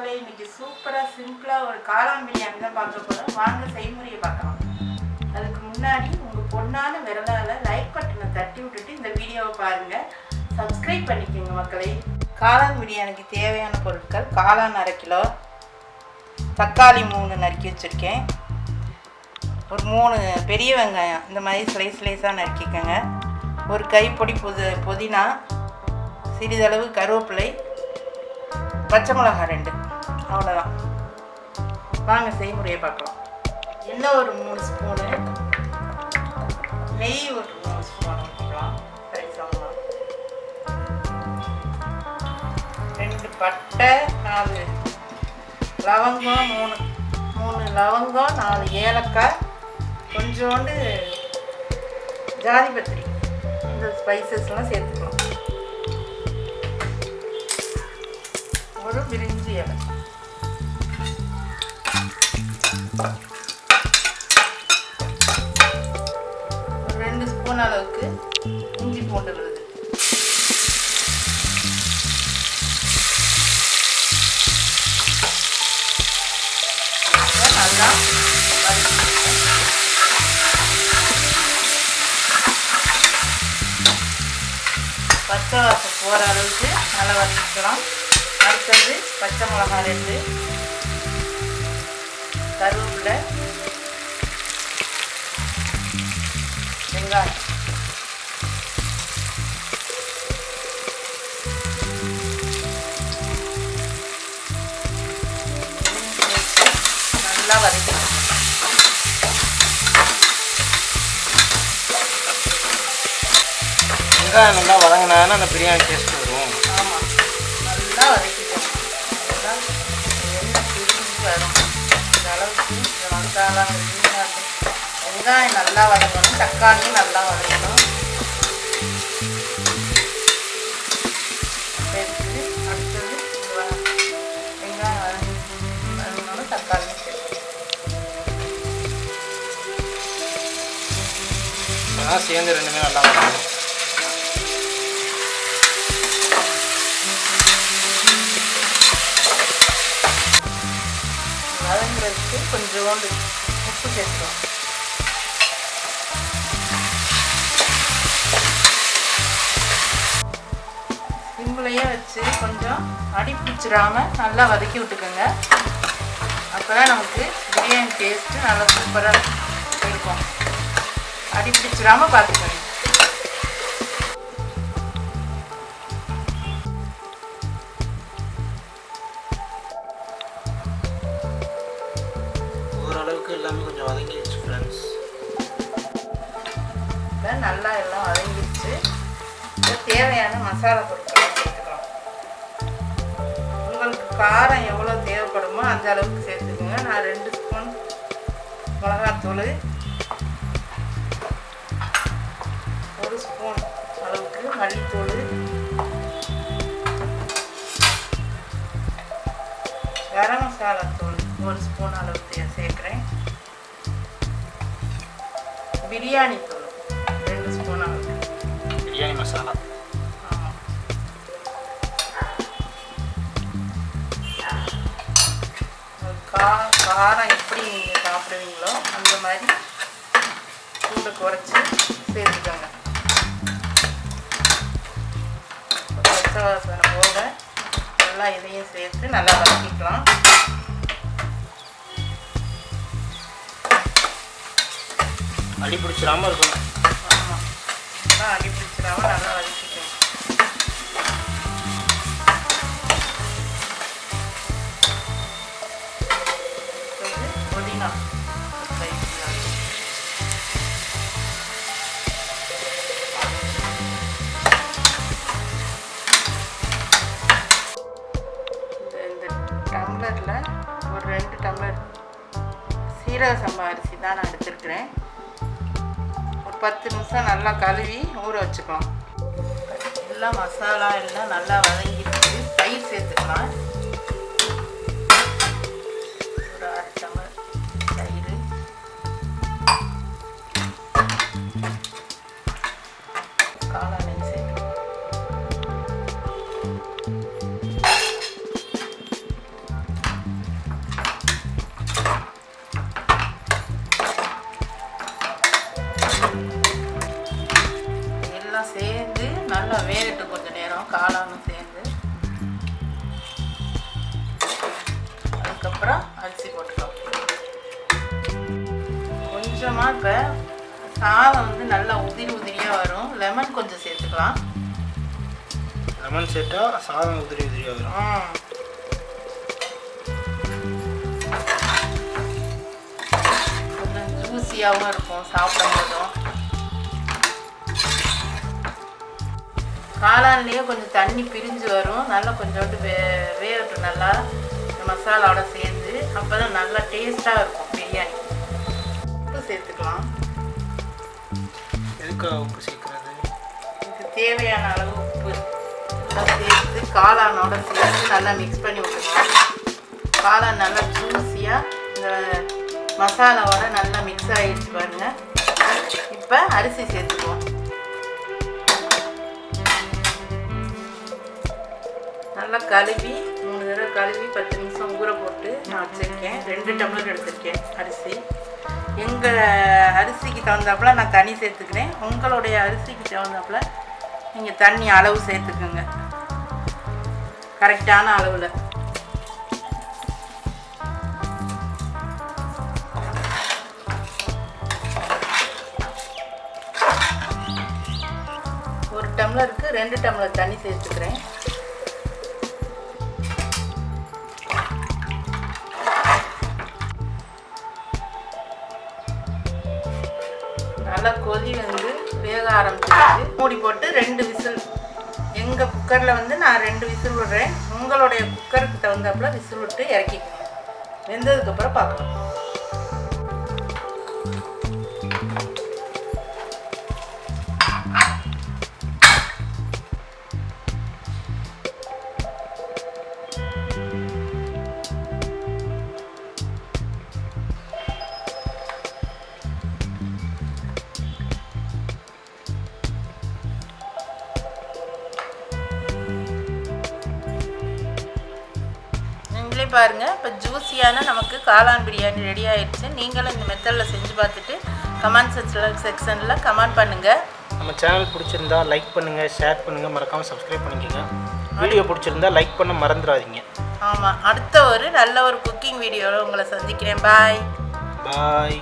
மக்களே இன்னைக்கு சூப்பராக சிம்பிளாக ஒரு காளான் பிரியாணி தான் பார்க்க போகிறோம் வாங்க செய்முறையை பார்க்கலாம். அதுக்கு முன்னாடி உங்கள் பொண்ணான விரலால் லைக் பட்டனை தட்டி விட்டுட்டு இந்த வீடியோவை பாருங்கள் சப்ஸ்கிரைப் பண்ணிக்கோங்க மக்களே. காளான் பிரியாணிக்கு தேவையான பொருட்கள் காளான் அரை கிலோ தக்காளி மூணு நறுக்கி வச்சுருக்கேன். ஒரு மூணு பெரிய வெங்காயம் இந்த மாதிரி ஸ்லைஸ் ஸ்லைஸாக நறுக்கிக்கோங்க. ஒரு கைப்பொடி புது புதினா சிறிதளவு கருவேப்பிலை பச்சை மிளகாய் ரெண்டு. அவ்வளோதான் வாங்க செய்முறையை பார்க்கலாம். எண்ணெய் ஒரு மூணு ஸ்பூனு நெய் ஒரு மூணு ஸ்பூன் ஊற்றிக்கலாம் சரி ரெண்டு பட்டை நாலு லவங்கம் மூணு மூணு லவங்கம் நாலு ஏலக்காய் கொஞ்சோண்டு ஜாதிபத்திரி இந்த ஸ்பைசஸ்லாம் சேர்த்துக்கலாம். ஒரு பிரிஞ்சு இலை. நல்லா பச்சை வாசம் போகிற அளவுக்கு நல்லா வதக்கிக்கலாம். அடுத்தது பச்சை மிளகாய் ரெண்டு. கருவேப்பிலை. வெங்காயம். நல்லா வதக்கணும். வெங்காயம் நல்லா வதங்கினாங்கன்னா அந்த பிரியாணி டேஸ்ட் வரும். ஆமாம் நல்லா பிரிஞ்சு வரும் இந்த அளவுக்கு வெங்காயம் வெங்காயம் நல்லா வதங்கணும். தக்காளியும் நல்லா வதங்கணும். அதான் சேர்ந்து ரெண்டுமே நல்லா வதங்கணும் வதங்குறதுக்கு கொஞ்சோண்டு உப்பு சேர்த்துக்கலாம் சிம்பிளையே வச்சு கொஞ்சம் அடி பிடிச்சிடாம நல்லா வதக்கி விட்டுக்கோங்க. அப்போ தான் நமக்கு பிரியாணி டேஸ்ட்டு நல்லா சூப்பராக இருக்கும். அடி பிடிச்சிடாம பார்த்துக்கோங்க ஓரளவுக்கு எல்லாமே கொஞ்சம் வதங்கிடுச்சு ஃப்ரெண்ட்ஸ் நல்லா எல்லாம் வதங்கிடுச்சு. தேவையான மசாலா பொருட்களை சேர்த்துக்கலாம். உங்களுக்கு காரம் எவ்வளோ தேவைப்படுமோ அந்த அளவுக்கு சேர்த்துக்கோங்க. நான் ரெண்டு ஸ்பூன் மிளகாத்தூள் ஒரு ஸ்பூன் அளவுக்கு மல்லித்தூள் கரம் மசாலா தூள் ஒரு ஸ்பூன் அளவுக்கு சேர்க்குறேன் பிரியாணி தூள் ரெண்டு ஸ்பூன் அளவுக்கு பிரியாணி மசாலா கா காரம் எப்படி நீங்கள் சாப்பிடுவீங்களோ அந்த மாதிரி சூடை குறைச்சி சேர்த்துக்கோங்க. பச்சை வாசனை போக நல்லா இதையும் சேர்த்து நல்லா வதக்கிக்கலாம். அடி பிடிச்சிடாம இருக்கணும். ஆமாம் அடி பிடிச்சிடாம நல்லா சீரக சம்பா அரிசி தான் நான் எடுத்துருக்குறேன். ஒரு பத்து நிமிஷம் நல்லா கழுவி ஊற வச்சுக்கலாம். எல்லாம் மசாலா எல்லாம் நல்லா வதங்கிட்டு தயிர் சேர்த்துக்கலாம். நல்லா வேகட்டு கொஞ்சம் நேரம். காளானும் சேர்ந்து. அதுக்கப்புறம் அரிசி போட்டுக்கலாம். கொஞ்சமாக இப்போ சாதம் வந்து நல்லா உதிரி உதிரியாக வரும். லெமன் கொஞ்சம் சேர்த்துக்கலாம். லெமன் சேர்த்தா சாதம் உதிரி உதிரியாக வரும். கொஞ்சம் ஜூஸியாகவும் இருக்கும் சாப்பிடும் போதும் காளான்லேயே கொஞ்சம் தண்ணி பிரிஞ்சு வரும். நல்லா கொஞ்சோண்டு வே வேகட்டும் நல்லா. மசாலாவோட சேர்ந்து. அப்போ தான் நல்லா டேஸ்ட்டாக இருக்கும் பிரியாணி. உப்பு சேர்த்துக்கலாம். எதுக்காக உப்பு சேர்க்குறது? இதுக்கு தேவையான அளவு உப்பு. சேர்த்து காளானோட சேர்த்து நல்லா மிக்ஸ் பண்ணி விட்டுக்கலாம். காளான் நல்லா ஜூஸியாக இந்த மசாலாவோட நல்லா மிக்ஸ் ஆகிடுச்சு பாருங்க. இப்போ அரிசி சேர்த்துக்குவோம். நல்லா கழுவி மூணு தடவை கழுவி பத்து நிமிஷம் ஊற போட்டு நான் வச்சுருக்கேன். ரெண்டு டம்ளர் எடுத்திருக்கேன் அரிசி. எங்கள் அரிசிக்கு தகுந்தாப்புல நான் தண்ணி சேர்த்துக்கிறேன். உங்களுடைய அரிசிக்கு தகுந்தாப்புல நீங்கள் தண்ணி அளவு சேர்த்துக்குங்க. கரெக்டான அளவில். ஒரு டம்ளருக்கு ரெண்டு டம்ளர் தண்ணி சேர்த்துக்கிறேன். நல்லா கொதி வந்து வேக ஆரம்பிச்சு மூடி போட்டு ரெண்டு விசில். எங்கள் குக்கரில் வந்து நான் ரெண்டு விசில் விடுறேன். உங்களுடைய குக்கருக்கு தகுந்தாப்புல விசில் விட்டு இறக்கிக்கணும் வெந்ததுக்கப்புறம் பார்க்கலாம். பாருங்கள் இப்போ ஜூஸியான நமக்கு காளான் பிரியாணி ரெடி ஆயிடுச்சு. நீங்களும் இந்த மெத்தடில் செஞ்சு பார்த்துட்டு கமெண்ட் செக்ஷனில் செக்ஷனில் கமெண்ட் பண்ணுங்கள் நம்ம சேனல் பிடிச்சிருந்தா லைக் பண்ணுங்கள் ஷேர் பண்ணுங்கள் மறக்காமல் சப்ஸ்கிரைப் பண்ணிக்கோங்க. வீடியோ பிடிச்சிருந்தா லைக் பண்ண மறந்துடாதீங்க. ஆமாம் அடுத்த ஒரு நல்ல ஒரு குக்கிங் வீடியோவில் உங்களை சந்திக்கிறேன். பாய் பாய்